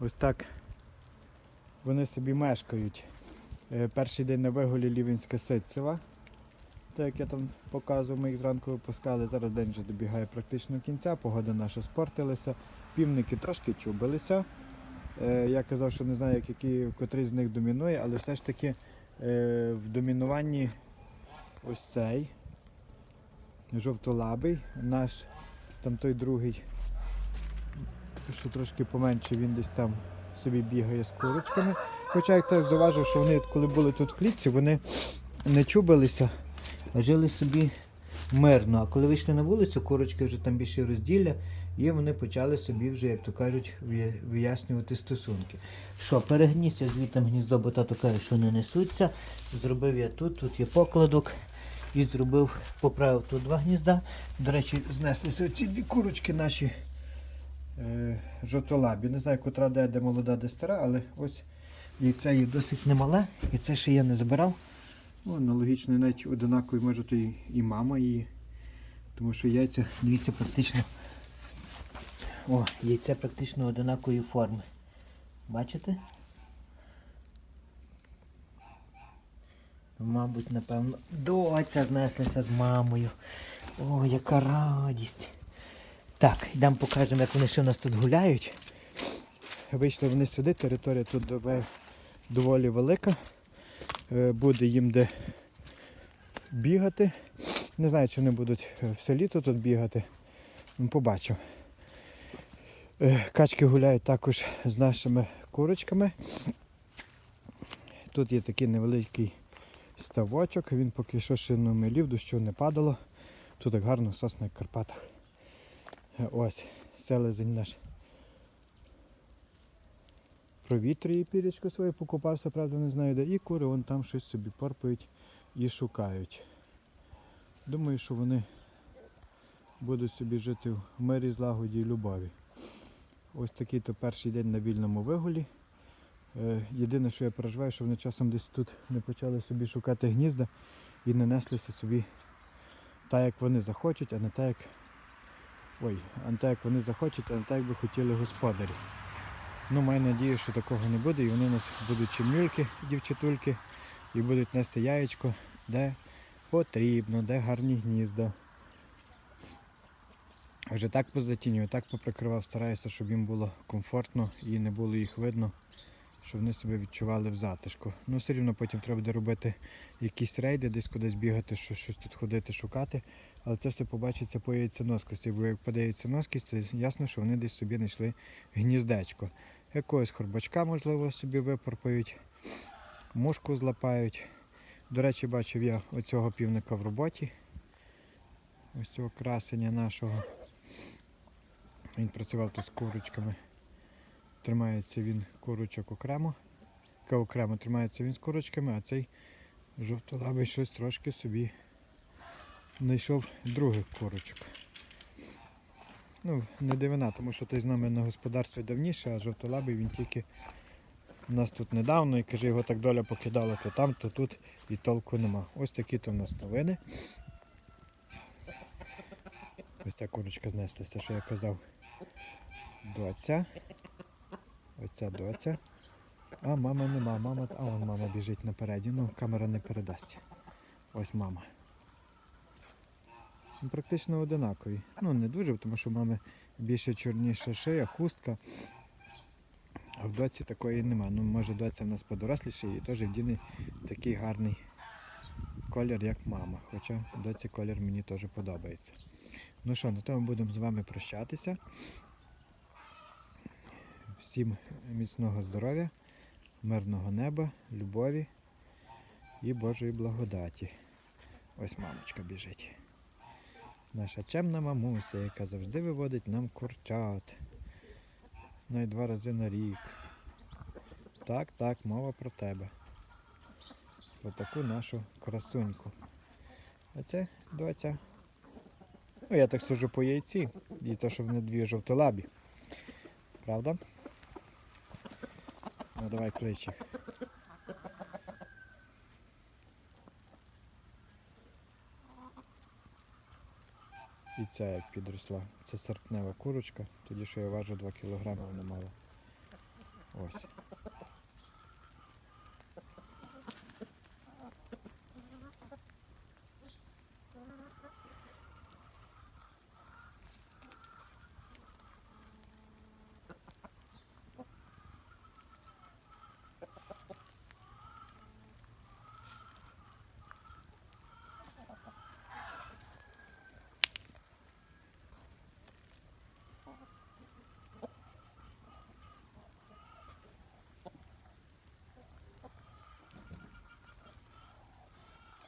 Ось так вони собі мешкають. Е, Перший день на вигулі Лівенська Ситцева. Так як я там показував, ми їх зранку випускали. Зараз день вже добігає практично кінця, погода наша спортилася. Півники трошки чубилися. Е, Я казав, що не знаю, як який, котрий з них домінує, але все ж таки е, в домінуванні ось цей жовтолабий, наш там той другий, що трошки поменше, він десь там собі бігає з курочками. Хоча як так зауважив, що вони, коли були тут в клітці, вони не чубилися, а жили собі мирно. А коли вийшли на вулицю, курочки вже там більше розділля, і вони почали собі вже, як то кажуть, вияснювати стосунки. Що, перегніс я звідти гніздо, бо тато каже, що не несуться. Зробив я тут, тут є покладок. І зробив, поправив тут два гнізда. До речі, знеслися ці дві курочки наші жовтолабі. Не знаю, котра де, де молода, де стара, але ось яйце є досить немале, і це ще я не забирав. Ну, аналогічно, навіть одинаковий, може, то і, і мама її. Тому що яйця, дивіться, практично. О, яйце практично одинакової форми. Бачите? Мабуть, напевно, доця знеслася з мамою. О, яка радість. Так, йдемо покажемо, як вони ще у нас тут гуляють. Вийшли вони сюди, територія тут доволі велика. Е, Буде їм де бігати. Не знаю, чи вони будуть е, все літо тут бігати. Ну, Побачу. Е, Качки гуляють також з нашими курочками. Тут є такий невеликий ставочок, він поки що ще не милів, дощу не падало. Тут так гарно сосна в Карпатах. Ось, селезень наш. Провітрює пірічку своє, покупався, правда, не знаю де. І кури вон там щось собі порпають і шукають. Думаю, що вони будуть собі жити в мирі, злагоді і любові. Ось такий то перший день на вільному вигулі. Е, Єдине, що я переживаю, що вони часом десь тут не почали собі шукати гнізда і не неслися собі так, як вони захочуть, а не так, як. Ой, а не так, як вони захочуть, а не так, би хотіли господарі. Ну, маю надію, що такого не буде, і вони у нас будуть чимнюльки, дівчатульки, і будуть нести яєчко, де потрібно, де гарні гнізда. Вже так позатінюю, так поприкривав, стараюся, щоб їм було комфортно і не було їх видно, щоб вони себе відчували в затишку. Ну, все рівно потім треба буде робити якісь рейди, десь кудись бігати, що- щось тут ходити, шукати. Але це все побачиться по яйценоскості, бо як паде яйценоскість, це ясно, що вони десь собі знайшли гніздечко. Якогось хорбачка, можливо, собі випорпають, мушку злапають. До речі, бачив я оцього півника в роботі. Ось цього красення нашого. Він працював тут з курочками. Тримається він курочок окремо. Окремо тримається він з курочками, а цей жовтолабий щось трошки собі знайшов других курочок. Ну, не дивина, тому що той з нами на господарстві давніше, а жовтолабий він тільки у нас тут недавно і каже, його так доля покидала то там, то тут і толку нема. Ось такі то в нас новини. Ось ця курочка знеслася, що я казав. Доця. Оця доця. А мама нема, мама. А вон мама біжить напереді. Ну, камера не передасть. Ось мама. Ну, Практично одинакові. Ну, не дуже, тому що в мами більше чорніша шия, хустка. А в доці такої нема. Ну, може доця в нас подоросліша і теж вдіне такий гарний колір, як мама. Хоча доці колір мені теж подобається. Ну що, на тому будемо з вами прощатися. Всім міцного здоров'я, мирного неба, любові і Божої благодаті. Ось мамочка біжить. Наша чемна мамуся, яка завжди виводить нам курчат. Навіть два рази на рік. Так, так, мова про тебе. Про таку нашу красуньку. А це доця. Ну, я так сужу по яйці. І то, що вони дві жовтолабі. Правда? Ну давай клич. І ця як підросла. Це серпнева курочка, тоді що я важу 2 кг, вона мала. Ось.